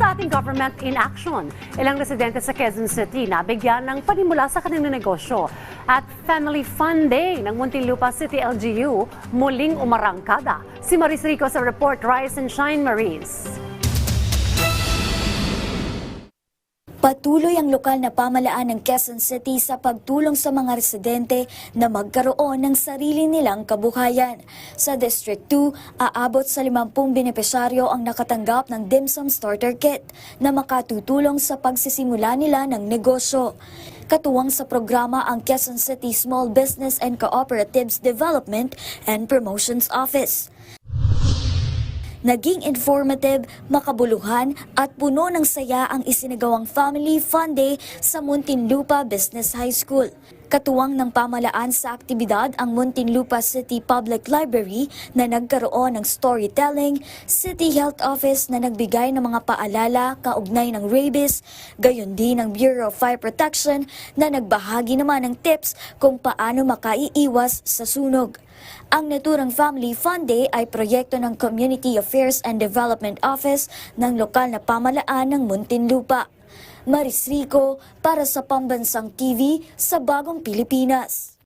sa ating government in action. Ilang residente sa Quezon City nabigyan ng panimula sa kanilang negosyo. At Family Fun Day ng Muntinlupa City LGU muling umarangkada. Si Maris Rico sa report Rise and Shine Maris. Patuloy ang lokal na pamalaan ng Quezon City sa pagtulong sa mga residente na magkaroon ng sarili nilang kabuhayan. Sa District 2, aabot sa 50 benepisyaryo ang nakatanggap ng Dim Sum Starter Kit na makatutulong sa pagsisimula nila ng negosyo. Katuwang sa programa ang Quezon City Small Business and Cooperatives Development and Promotions Office. Naging informative, makabuluhan at puno ng saya ang isinagawang Family Fun Day sa Muntinlupa Business High School. Katuwang ng pamalaan sa aktibidad ang Muntinlupa City Public Library na nagkaroon ng storytelling, City Health Office na nagbigay ng mga paalala kaugnay ng rabies, gayon din ang Bureau of Fire Protection na nagbahagi naman ng tips kung paano makaiiwas sa sunog. Ang naturang Family Fun Day ay proyekto ng Community Affairs and Development Office ng lokal na pamalaan ng Muntinlupa. Maris Rico para sa Pambansang TV sa Bagong Pilipinas.